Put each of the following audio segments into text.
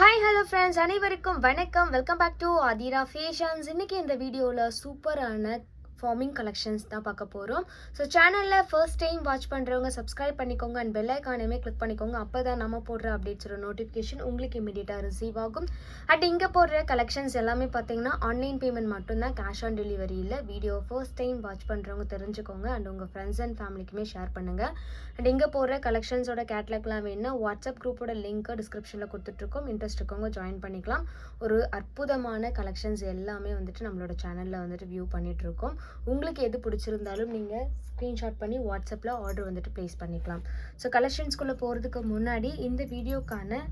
Hi hello friends அனைவருக்கும் வணக்கம். Welcome back to Athira fashions இன்றைக்கி இந்த வீடியோவில் சூப்பரான ஃபார்மிங் கலெக்ஷன்ஸ் தான் பார்க்க போகிறோம் ஸோ சேனலில் ஃபர்ஸ்ட் டைம் வாட்ச் பண்ணுறவங்க சப்ஸ்கிரைப் பண்ணிக்கோங்க அண்ட் பெல் ஐக்கானையுமே கிளிக் பண்ணிக்கோங்க. அப்போ தான் நம்ம போடுற அப்டேட்ஸோட நோட்டிஃபிகேஷன் உங்களுக்கு இமீடியட்டாக ரிசீவ் ஆகும். அண்ட் இங்கே போடுற கலெக்ஷன்ஸ் எல்லாமே பார்த்தீங்கன்னா ஆன்லைன் பேமெண்ட் மட்டும்தான் கேஷ் ஆன் டெலிவரி இல்லை. வீடியோ ஃபர்ஸ்ட் டைம் வாட்ச் பண்ணுறவங்க தெரிஞ்சுக்கோங்க. அண்ட் உங்கள் ஃப்ரெண்ட்ஸ் அண்ட் ஃபேமிலிக்குமே ஷேர் பண்ணுங்கள் அண்ட் இங்கே போடுற கலெக்ஷன்ஸோட கேட்லாக்லாம் வேணும்னா வாட்ஸ்அப் குரூப்போட லிங்க்கை டிஸ்கிரிப்ஷனில் கொடுத்துட்ருக்கோம். இன்ட்ரெஸ்ட் இருக்கவங்க ஜாயின் பண்ணிக்கலாம். ஒரு அற்புதமான கலெக்ஷன்ஸ் எல்லாமே வந்துட்டு நம்மளோட சேனலில் வந்துட்டு வியூ பண்ணிகிட்ருக்கோம் உங்களுக்கு எது பிடிச்சிருந்தாலும் நீங்கள் ஸ்க்ரீன்ஷாட் பண்ணி வாட்ஸ்அப்பில் ஆர்டர் வந்துட்டு ப்ளேஸ் பண்ணிக்கலாம். ஸோ கலெக்ஷன்ஸ்குள்ளே போகிறதுக்கு முன்னாடி இந்த வீடியோக்கான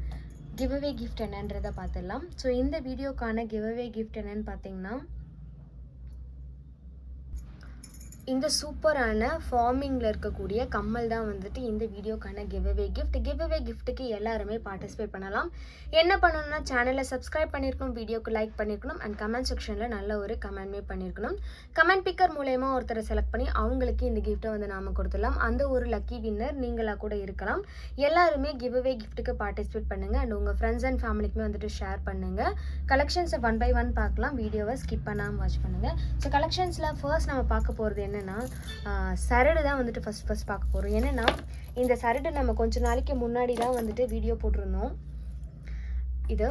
கிவ்அவே கிஃப்ட் என்னன்றதை பார்த்துடலாம். ஸோ இந்த வீடியோக்கான கிவ்அவே கிஃப்ட் என்னன்னு பார்த்தீங்கன்னா இந்த சூப்பரான ஃபார்மிங்கில் இருக்கக்கூடிய கம்மல் தான் வந்துட்டு இந்த வீடியோக்கான கிவ்அவே கிஃப்ட் கிவ்அவே கிஃப்ட்டுக்கு எல்லாருமே பார்ட்டிசிபேட் பண்ணலாம். என்ன பண்ணணும்னா சேனலை சப்ஸ்கிரைப் பண்ணியிருக்கணும் வீடியோக்கு லைக் பண்ணியிருக்கணும் அண்ட் கமெண்ட் செக்ஷனில் நல்ல ஒரு கமெண்ட்மே பண்ணியிருக்கணும் கமெண்ட் பிக்கர் மூலயமா ஒருத்தரை செலக்ட் பண்ணி அவங்களுக்கு இந்த கிஃப்ட்டை வந்து நாம கொடுத்துடலாம். அந்த ஒரு லக்கி வின்னர் நீங்களாக கூட இருக்கலாம். எல்லாருமே கிவ்அவே கிஃப்ட்டுக்கு பார்ட்டிசிபேட் பண்ணுங்கள் அண்ட் உங்கள் ஃப்ரெண்ட்ஸ் அண்ட் ஃபேமிலிக்குமே வந்துட்டு ஷேர் பண்ணுங்கள் கலெக்ஷன்ஸை ஒன் பை ஒன் பார்க்கலாம் வீடியோவை ஸ்கிப் பண்ணாமல் வாட்ச் பண்ணுங்கள் ஸோ கலெக்ஷன்ஸில் ஃபர்ஸ்ட் நம்ம பார்க்க போகிறது என்ன என்னென்னா சரடு தான் வந்துட்டு ஃபஸ்ட் ஃபஸ்ட் பார்க்க போகிறோம் என்னென்னா இந்த சரடு நம்ம கொஞ்ச நாளைக்கு முன்னாடி தான் வந்துட்டு வீடியோ போட்டிருந்தோம். இது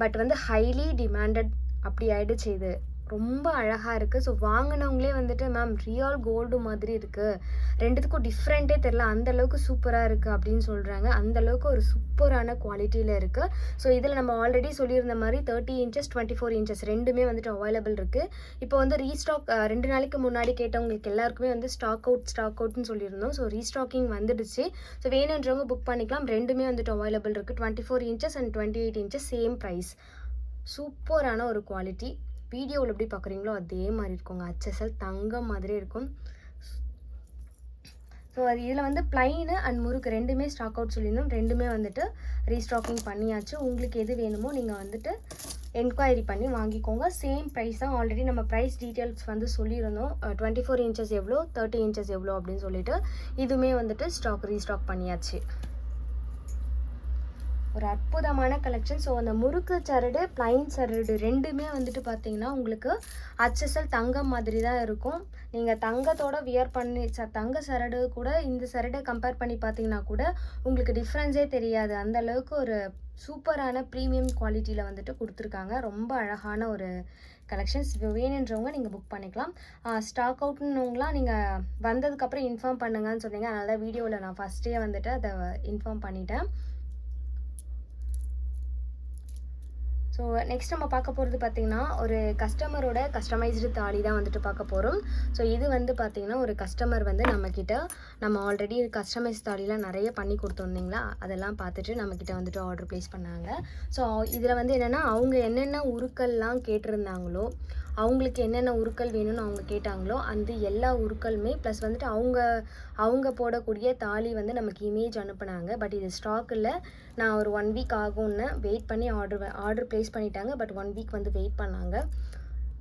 பட் வந்து ஹைலி டிமாண்டட் அப்படி ஆகிடுச்சு இது. ரொம்ப அழகாக இருக்குது ஸோ வாங்கினவங்களே வந்துட்டு மேம் ரியல் கோல்டு மாதிரி இருக்குது ரெண்டுத்துக்கும் டிஃப்ரெண்ட்டே தெரில அந்த அளவுக்கு சூப்பராக இருக்குது அப்படின்னு சொல்கிறாங்க அந்தளவுக்கு ஒரு சூப்பரான குவாலிட்டியில் இருக்குது ஸோ இதில் நம்ம ஆல்ரெடி சொல்லியிருந்த மாதிரி thirty inches twenty four inches ரெண்டுமே வந்துட்டு அவைலபிள் இருக்குது இப்போ வந்து ரீஸ்டாக் ரெண்டு நாளைக்கு முன்னாடி கேட்டவங்களுக்கு எல்லாருக்குமே வந்து ஸ்டாக் அவுட் ஸ்டாக் அவுட்னு சொல்லியிருந்தோம். ஸோ ரீஸ்டாக்கிங் வந்துடுச்சு. ஸோ வேணுன்றவங்க புக் பண்ணிக்கலாம். ரெண்டுமே வந்துட்டு அவைலபிள் இருக்குது twenty four inches and twenty eight inches same price சூப்பரான ஒரு குவாலிட்டி வீடியோவில் எப்படி பார்க்குறீங்களோ அதே மாதிரி இருக்குங்க. அச்சசல் தங்கம் மாதிரி இருக்கும். ஸோ அது இதில் வந்து பிளைனு அண்ட் முறுக்கு ரெண்டுமே ஸ்டாக் அவுட் சொல்லியிருந்தோம். ரெண்டுமே வந்துட்டு ரீஸ்டாக்கிங் பண்ணியாச்சு. உங்களுக்கு எது வேணுமோ நீங்கள் வந்துட்டு என்கொயரி பண்ணி வாங்கிக்கோங்க. சேம் ப்ரைஸ் தான் ஆல்ரெடி நம்ம ப்ரைஸ் டீட்டெயில்ஸ் வந்து சொல்லியிருந்தோம். டுவெண்ட்டி ஃபோர் இன்ச்சஸ் எவ்வளோ தேர்ட்டி இன்ச்சஸ் எவ்வளோ அப்படின்னு சொல்லிட்டு இதுவுமே வந்துட்டு ஸ்டாக் ரீஸ்டாக் பண்ணியாச்சு. ஒரு அற்புதமான கலெக்ஷன் ஸோ அந்த முறுக்கு சரடு பிளைன் சரடு ரெண்டுமே வந்துட்டு பார்த்தீங்கன்னா உங்களுக்கு அச்சசல் தங்கம் மாதிரி தான் இருக்கும். நீங்கள் தங்கத்தோட வியர் பண்ணி ச தங்க சரடு கூட இந்த சரடை கம்பேர் பண்ணி பார்த்தீங்கன்னா கூட உங்களுக்கு டிஃப்ரென்ஸே தெரியாது. அந்த அளவுக்கு ஒரு சூப்பரான ப்ரீமியம் குவாலிட்டியில் வந்துட்டு கொடுத்துருக்காங்க. ரொம்ப அழகான ஒரு கலெக்ஷன்ஸ் வேணுன்றவங்க நீங்கள் புக் பண்ணிக்கலாம். ஸ்டாக் அவுட்னுங்களாம் நீங்கள் வந்ததுக்கப்புறம் இன்ஃபார்ம் பண்ணுங்கன்னு சொன்னீங்க. அதனால் தான் வீடியோவில் நான் ஃபஸ்ட்டே வந்துட்டு அதை இன்ஃபார்ம் பண்ணிட்டேன். ஸோ நெக்ஸ்ட் நம்ம பார்க்க போகிறது பார்த்திங்கன்னா ஒரு கஸ்டமரோட கஸ்டமைஸ்டு தாலி தான் வந்துட்டு பார்க்க போகிறோம் ஸோ இது வந்து பார்த்திங்கன்னா ஒரு கஸ்டமர் வந்து நம்மக்கிட்ட நம்ம ஆல்ரெடி கஸ்டமைஸ் தாலிலாம் நிறைய பண்ணி கொடுத்துருந்தீங்களா அதெல்லாம் பார்த்துட்டு நம்மக்கிட்ட வந்துட்டு ஆர்டர் ப்ளேஸ் பண்ணாங்க. ஸோ இதில் வந்து என்னென்னா அவங்க என்னென்ன உருக்கள்லாம் கேட்டிருந்தாங்களோ அவங்களுக்கு என்னென்ன உருக்கள் வேணும்னு அவங்க கேட்டாங்களோ அந்த எல்லா உருக்களுமே ப்ளஸ் வந்துட்டு அவங்க அவங்க போடக்கூடிய தாலி வந்து நமக்கு இமேஜ் அனுப்புனாங்க. பட் இது ஸ்டாக் இல்லை. நான் ஒரு ஒன் வீக் ஆகும்னு வெயிட் பண்ணி ஆர்டர் ஆர்டர் ப்ளேஸ் பண்ணிட்டாங்க. பட் ஒன் வீக் வந்து வெயிட் பண்ணாங்க.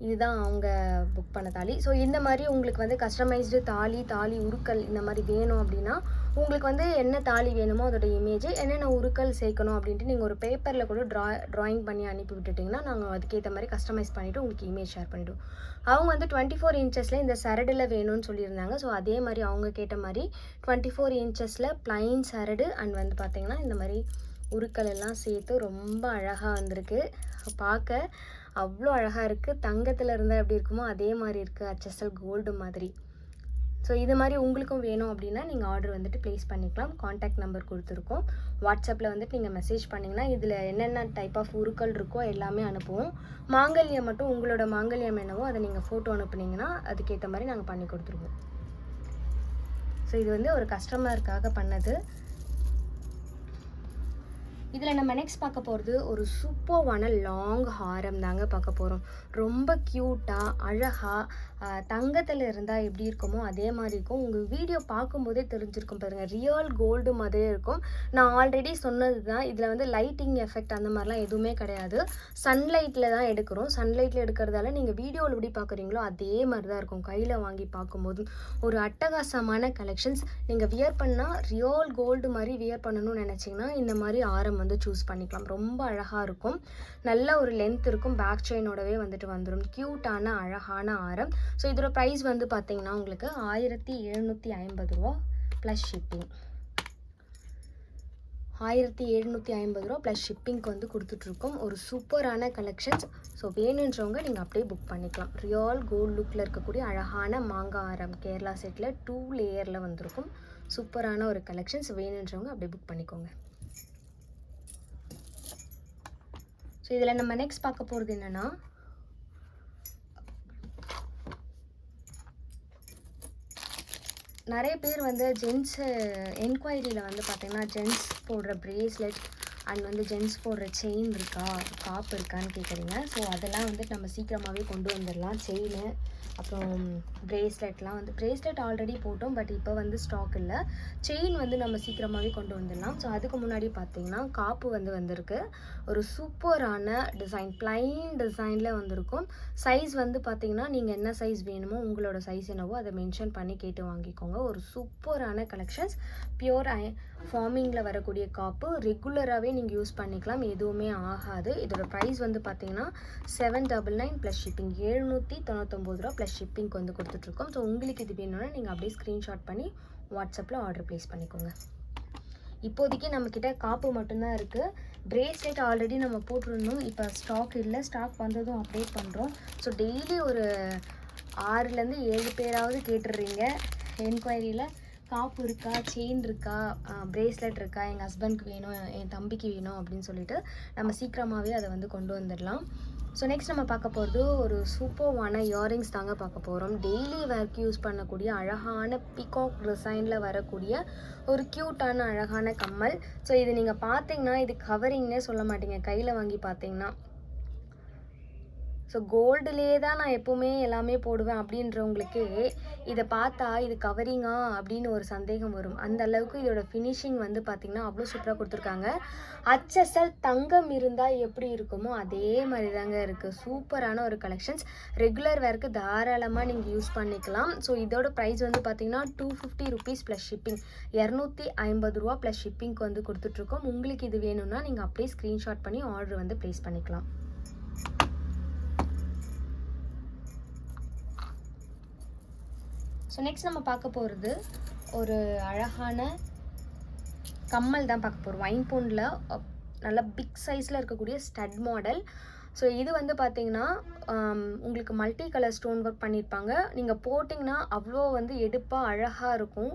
இதுதான் அவங்க புக் பண்ண தாலி. ஸோ இந்த மாதிரி உங்களுக்கு வந்து கஸ்டமைஸ்டு தாலி தாலி உருக்கள் இந்த மாதிரி வேணும் அப்படின்னா உங்களுக்கு வந்து என்ன தாலி வேணுமோ அதோட இமேஜ் என்னென்ன உருக்கள் சேர்க்கணும் அப்படின்ட்டு நீங்கள் ஒரு பேப்பரில் கூட ட்ரா ட்ராயிங் பண்ணி அனுப்பி விட்டுட்டிங்கன்னா நாங்கள் அதுக்கேற்ற மாதிரி கஸ்டமைஸ் பண்ணிவிட்டு உங்களுக்கு இமேஜ் ஷேர் பண்ணிவிடுவோம் அவங்க வந்து டுவெண்ட்டி ஃபோர் இன்ச்சஸில் இந்த சரடில் வேணும்னு சொல்லியிருந்தாங்க. ஸோ அதே மாதிரி அவங்க கேட்ட மாதிரி டுவெண்ட்டி ஃபோர் இன்ச்சஸில் ப்ளைன் சரடு அண்ட் வந்து பார்த்திங்கன்னா இந்த மாதிரி உருக்கள் எல்லாம் சேர்த்து ரொம்ப அழகாக வந்திருக்கு. பார்க்க அவ்வளோ அழகாக இருக்குது தங்கத்தில் இருந்தால் எப்படி இருக்குமோ அதே மாதிரி இருக்குது அச்சசல் கோல்டு மாதிரி. ஸோ இது மாதிரி உங்களுக்கும் வேணும் அப்படின்னா நீங்கள் ஆர்டர் வந்துட்டு ப்ளேஸ் பண்ணிக்கலாம். காண்டாக்ட் நம்பர் கொடுத்துருக்கோம். வாட்ஸ்அப்பில் வந்துட்டு நீங்கள் மெசேஜ் பண்ணிங்கன்னா இதில் என்னென்ன டைப் ஆஃப் உருக்கள் இருக்கோ எல்லாமே அனுப்புவோம். மாங்கல்யம் மட்டும் உங்களோட மாங்கல்யம் என்னவோ அதை நீங்கள் ஃபோட்டோ அனுப்புனீங்கன்னா அதுக்கேற்ற மாதிரி நாங்கள் பண்ணி கொடுத்துருவோம். ஸோ இது வந்து ஒரு கஸ்டமருக்காக பண்ணது. இதில் நம்ம நெக்ஸ்ட் பார்க்க போகிறது ஒரு சூப்பர்வான லாங் ஹாரம் தாங்க பார்க்க போகிறோம் ரொம்ப க்யூட்டாக அழகாக தங்கத்தில் இருந்தால் எப்படி இருக்குமோ அதே மாதிரி இருக்கும். உங்கள் வீடியோ பார்க்கும்போதே தெரிஞ்சிருக்கும் பாருங்கள் ரியல் கோல்டு மாதிரியே இருக்கும். நான் ஆல்ரெடி சொன்னது தான் இதில் வந்து லைட்டிங் எஃபெக்ட் அந்த மாதிரிலாம் எதுவுமே கிடையாது. சன்லைட்டில் தான் எடுக்கிறோம். சன்லைட்டில் எடுக்கிறதால நீங்கள் வீடியோவில் எப்படி பார்க்குறீங்களோ அதே மாதிரி தான் இருக்கும். கையில் வாங்கி பார்க்கும்போது ஒரு அட்டகாசமான கலெக்ஷன்ஸ் நீங்கள் வியர் பண்ணால் ரியல் கோல்டு மாதிரி வியர் பண்ணணும்னு நினச்சிங்கன்னா இந்த மாதிரி ஆரம் வந்து சூஸ் பண்ணிக்கலாம். ரொம்ப அழகாக இருக்கும். நல்ல ஒரு லென்த் இருக்கும். பேக் செயினோடவே வந்துட்டு வந்துடும் க்யூட்டான அழகான ஆரம். ஸோ இதோட ப்ரைஸ் வந்து பார்த்தீங்கன்னா உங்களுக்கு ஆயிரத்தி எழுநூற்றி ஐம்பது ரூபா ப்ளஸ் ஷிப்பிங் ஆயிரத்தி எழுநூற்றி ஐம்பது ரூபா ப்ளஸ் ஷிப்பிங்க்கு வந்து கொடுத்துட்ருக்கோம். ஒரு சூப்பரான கலெக்ஷன்ஸ் ஸோ வேணுன்றவங்க நீங்கள் அப்படியே புக் பண்ணிக்கலாம். ரியல் கோல்ட் லுக்கில் இருக்கக்கூடிய அழகான மாங்காய் ஆரம் கேரளா செட்டில் டூ லேயரில் வந்திருக்கும். சூப்பரான ஒரு கலெக்ஷன்ஸ் வேணுன்றவங்க அப்படியே புக் பண்ணிக்கோங்க. ஸோ இதில் நம்ம நெக்ஸ்ட் பார்க்க போகிறது என்னென்னா நிறைய பேர் வந்து ஜென்ஸு என்கொயரியில் வந்து பார்த்திங்கன்னா ஜென்ஸ் போடுற ப்ரேஸ்லெட் அண்ட் வந்து ஜென்ஸ் போடுற செயின் இருக்கா? காப்பு இருக்கான்னு கேட்குறீங்க ஸோ அதெல்லாம் வந்து நம்ம சீக்கிரமாகவே கொண்டு வந்துடலாம். செயின் அப்புறம் ப்ரேஸ்லெட்லாம் வந்து ப்ரேஸ்லெட் ஆல்ரெடி போட்டோம் பட் இப்போ வந்து ஸ்டாக் இல்லை. செயின் வந்து நம்ம சீக்கிரமாகவே கொண்டு வந்துடலாம். ஸோ அதுக்கு முன்னாடி பார்த்தீங்கன்னா காப்பு வந்து வந்திருக்கு. ஒரு சூப்பரான டிசைன் பிளைன் டிசைனில் வந்திருக்கும். சைஸ் வந்து பார்த்தீங்கன்னா நீங்கள் என்ன சைஸ் வேணுமோ உங்களோட சைஸ் என்னவோ அதை மென்ஷன் பண்ணி கேட்டு வாங்கிக்கோங்க. ஒரு சூப்பரான கலெக்ஷன்ஸ் பியூர் ஐ ஃபார்மிங்கில் வரக்கூடிய காப்பு ரெகுலராகவே நீங்கள் யூஸ் பண்ணிக்கலாம். எதுவுமே ஆகாது. இதோட ப்ரைஸ் வந்து பார்த்தீங்கன்னா seven double nine plus shipping எழுநூற்றி தொண்ணூத்தொம்பது ரூபா ப்ளஸ் ஷிப்பிங்க்கு வந்து கொடுத்துட்ருக்கோம். ஸோ உங்களுக்கு இது வேணும்னா நீங்கள் அப்படியே ஸ்க்ரீன்ஷாட் பண்ணி வாட்ஸ்அப்பில் ஆர்டர் ப்ளேஸ் பண்ணிக்கோங்க. இப்போதைக்கு நம்மக்கிட்ட காப்பு மட்டும்தான் இருக்குது பிரேஸ்லெட் ஆல்ரெடி நம்ம போட்டிருந்தோம். இப்போ ஸ்டாக் இல்லை. ஸ்டாக் வந்ததும் அப்டேட் பண்ணுறோம் ஸோ டெய்லி ஒரு ஆறுலேருந்து ஏழு பேராவது கேட்டுடுறீங்க. என்கொயரியில் காப்பு இருக்கா செயின் இருக்கா பிரேஸ்லெட் இருக்கா எங்கள் ஹஸ்பண்ட்க்கு வேணும் என் தம்பிக்கு வேணும் அப்படின்னு சொல்லிட்டு நம்ம சீக்கிரமாகவே அதை வந்து கொண்டு வந்துடலாம். ஸோ நெக்ஸ்ட் நம்ம பார்க்க போகிறது ஒரு சூப்பர்வான இயரிங்ஸ் தாங்க பார்க்க போகிறோம் டெய்லி வேர்க்கு யூஸ் பண்ணக்கூடிய அழகான பிகாக் டிசைனில் வரக்கூடிய ஒரு க்யூட்டான அழகான கம்மல். ஸோ இது நீங்கள் பார்த்தீங்கன்னா இது கவரிங்னே சொல்ல மாட்டீங்க. கையில் வாங்கி பார்த்தீங்கன்னா ஸோ கோல்டுலேயே தான் நான் எப்போவுமே எல்லாமே போடுவேன் அப்படின்றவங்களுக்கு இதை பார்த்தா இது கவரிங்கா அப்படின்னு ஒரு சந்தேகம் வரும். அந்த அளவுக்கு இதோட ஃபினிஷிங் வந்து பார்த்திங்கன்னா அவ்வளோ சூப்பராக கொடுத்துருக்காங்க. அச்சசல் தங்கம் இருந்தால் எப்படி இருக்குமோ அதே மாதிரி தாங்க இருக்குது சூப்பரான ஒரு கலெக்ஷன்ஸ் ரெகுலர் வேர்க்கு தாராளமாக நீங்கள் யூஸ் பண்ணிக்கலாம். ஸோ இதோட ப்ரைஸ் வந்து பார்த்திங்கன்னா two fifty rupees plus shipping இரநூத்தி ஐம்பது ரூபா ப்ளஸ் ஷிப்பிங்க்கு வந்து கொடுத்துட்ருக்கோம் உங்களுக்கு இது வேணும்னா நீங்கள் அப்படியே ஸ்க்ரீன்ஷாட் பண்ணி ஆர்டர் வந்து ப்ளேஸ் பண்ணிக்கலாம். ஸோ நெக்ஸ்ட் நம்ம பார்க்க போகிறது ஒரு அழகான கம்மல் தான் பார்க்க போகிறோம் ஒயின் பூண்டில் நல்ல பிக் சைஸில் இருக்கக்கூடிய ஸ்டட் மாடல் ஸோ இது வந்து பார்த்தீங்கன்னா உங்களுக்கு மல்டி கலர் ஸ்டோன் ஒர்க் பண்ணியிருப்பாங்க நீங்கள் போட்டிங்கன்னா அவ்வளோ வந்து எடுப்பாக அழகாக இருக்கும்.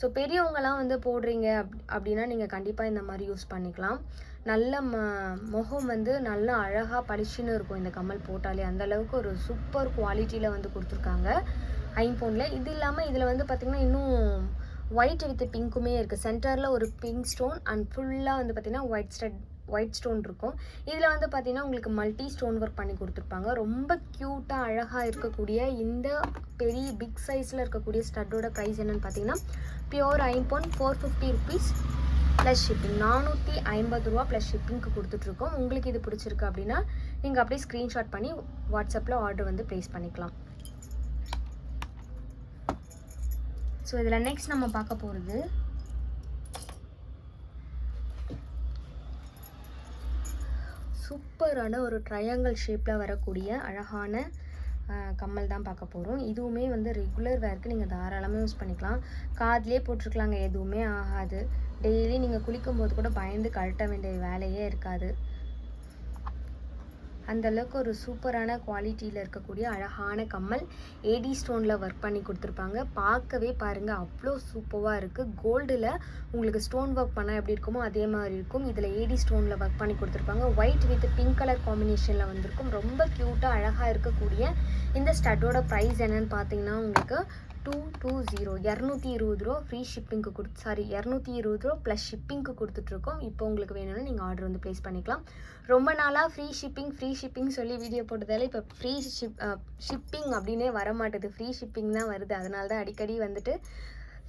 ஸோ பெரியவங்கலாம் வந்து போடுறீங்க அப் அப்படின்னா நீங்கள் கண்டிப்பாக இந்த மாதிரி யூஸ் பண்ணிக்கலாம். நல்ல ம முகம் வந்து நல்லா அழகாக பளிச்சுன்னு இருக்கும் இந்த கம்மல் போட்டாலே. அந்தளவுக்கு ஒரு சூப்பர் குவாலிட்டியில் வந்து கொடுத்துருக்காங்க. ஐம்போனில். இது இல்லாமல் இதில் வந்து பார்த்திங்கன்னா இன்னும் ஒயிட் வித் பிங்க்குமே இருக்குது சென்டரில் ஒரு பிங்க் ஸ்டோன் அண்ட் ஃபுல்லாக வந்து பார்த்திங்கன்னா ஒயிட் ஸ்டட் ஒயிட் ஸ்டோன் இருக்கும். இதில் வந்து பார்த்திங்கன்னா உங்களுக்கு மல்டி ஸ்டோன் ஒர்க் பண்ணி கொடுத்துருப்பாங்க. ரொம்ப க்யூட்டாக அழகாக இருக்கக்கூடிய இந்த பெரிய பிக் சைஸில் இருக்கக்கூடிய ஸ்டட்டோட ப்ரைஸ் என்னென்னு பார்த்தீங்கன்னா pure ஐம்போன் four fifty rupees plus shipping நானூற்றி ஐம்பது ரூபா ப்ளஸ் ஷிப்பிங்க்கு கொடுத்துட்ருக்கோம். உங்களுக்கு இது பிடிச்சிருக்கு அப்படின்னா நீங்கள் அப்படியே ஸ்க்ரீன்ஷாட் பண்ணி வாட்ஸ்அப்பில் ஆர்டர் வந்து ப்ளேஸ் பண்ணிக்கலாம். ஸோ இதில் நெக்ஸ்ட் நம்ம பார்க்க போகிறது சூப்பரான ஒரு ட்ரையாங்கிள் ஷேப்பில் வரக்கூடிய அழகான கம்மல் தான் பார்க்க போகிறோம் இதுவுமே வந்து ரெகுலர் வேர்க்கு நீங்கள் தாராளமாக யூஸ் பண்ணிக்கலாம். காதிலே போட்டிருக்கலாங்க எதுவுமே ஆகாது. டெய்லி நீங்கள் குளிக்கும் போது கூட பயந்து கழட்ட வேண்டிய வேலையே இருக்காது. அந்தளவுக்கு ஒரு சூப்பரான குவாலிட்டியில் இருக்கக்கூடிய அழகான கம்மல் ஏடி ஸ்டோனில் ஒர்க் பண்ணி கொடுத்துருப்பாங்க. பார்க்கவே பாருங்கள் அவ்வளோ சூப்பராக இருக்குது கோல்டில் உங்களுக்கு ஸ்டோன் ஒர்க் பண்ணால் எப்படி இருக்குமோ அதே மாதிரி இருக்கும். இதில் ஏடி ஸ்டோனில் ஒர்க் பண்ணி கொடுத்துருப்பாங்க. ஒயிட் வித் பிங்க் கலர் காம்பினேஷனில் வந்திருக்கும். ரொம்ப க்யூட்டாக அழகாக இருக்கக்கூடிய இந்த ஸ்டட்டோட ப்ரைஸ் என்னன்னு பார்த்தீங்கன்னா உங்களுக்கு டூ டூ ஜீரோ இரநூத்தி இருபது ரூபா ஃப்ரீ ஷிப்பிங்க்கு கொடுத்து சாரி இரநூத்தி இருபது ரூபா ப்ளஸ் ஷிப்பிங்க்கு கொடுத்துட்ருக்கோம் இப்போ உங்களுக்கு வேணும்னா நீங்கள் ஆர்டர் வந்து ப்ளேஸ் பண்ணிக்கலாம். ரொம்ப நாளாக ஃப்ரீ ஷிப்பிங் ஃப்ரீ ஷிப்பிங் சொல்லி வீடியோ போட்டதால இப்போ ஃப்ரீ ஷிப் ஷிப்பிங் அப்படின்னே வர மாட்டேது ஃப்ரீ ஷிப்பிங் தான் வருது. அதனால தான் அடிக்கடி வந்துட்டு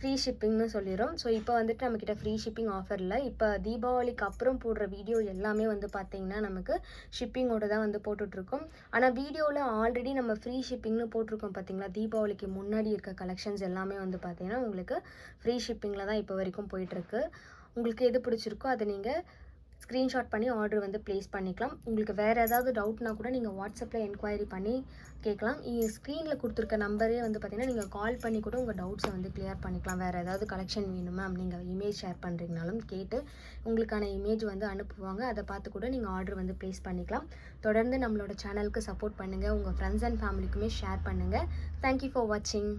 ஃப்ரீ ஷிப்பிங்னு சொல்லிடும் ஸோ இப்போ வந்துட்டு நம்மக்கிட்ட ஃப்ரீ ஷிப்பிங் ஆஃபரில் இப்போ தீபாவளிக்கு அப்புறம் போடுற வீடியோ எல்லாமே வந்து பார்த்திங்கன்னா நமக்கு ஷிப்பிங்கோட தான் வந்து போட்டுட்ருக்கோம். ஆனால் வீடியோவில் ஆல்ரெடி நம்ம ஃப்ரீ ஷிப்பிங்னு போட்டிருக்கோம் பார்த்தீங்களா தீபாவளிக்கு முன்னாடி இருக்க கலெக்ஷன்ஸ் எல்லாமே வந்து பார்த்திங்கன்னா உங்களுக்கு ஃப்ரீ ஷிப்பிங்கில் தான் இப்போ வரைக்கும் போயிட்டுருக்கு உங்களுக்கு எது பிடிச்சிருக்கோ அதை நீங்கள் ஸ்க்ரீன்ஷாட் பண்ணி ஆர்டர் வந்து ப்ளேஸ் பண்ணிக்கலாம். உங்களுக்கு வேறு ஏதாவது டவுட்னா கூட நீங்கள் வாட்ஸ்அப்பில் என்கொயரி பண்ணி கேட்கலாம். ஸ்க்ரீனில் கொடுத்துருக்க நம்பரே வந்து பார்த்திங்கன்னா நீங்கள் கால் பண்ணி கூட உங்கள் டவுட்ஸை வந்து கிளியர் பண்ணிக்கலாம். வேறு ஏதாவது கலெக்ஷன் வேணுமா நீங்கள் இமேஜ் ஷேர் பண்ணுறீங்கனாலும் கேட்டு உங்களுக்கான இமேஜ் வந்து அனுப்புவாங்க. அதை பார்த்து கூட நீங்கள் ஆர்டர் வந்து ப்ளேஸ் பண்ணிக்கலாம். தொடர்ந்து நம்மளோட சேனலுக்கு சப்போர்ட் பண்ணுங்கள் உங்கள் ஃப்ரெண்ட்ஸ் அண்ட் ஃபேமிலிக்குமே ஷேர் பண்ணுங்கள் தேங்க்யூ ஃபார் வாட்சிங்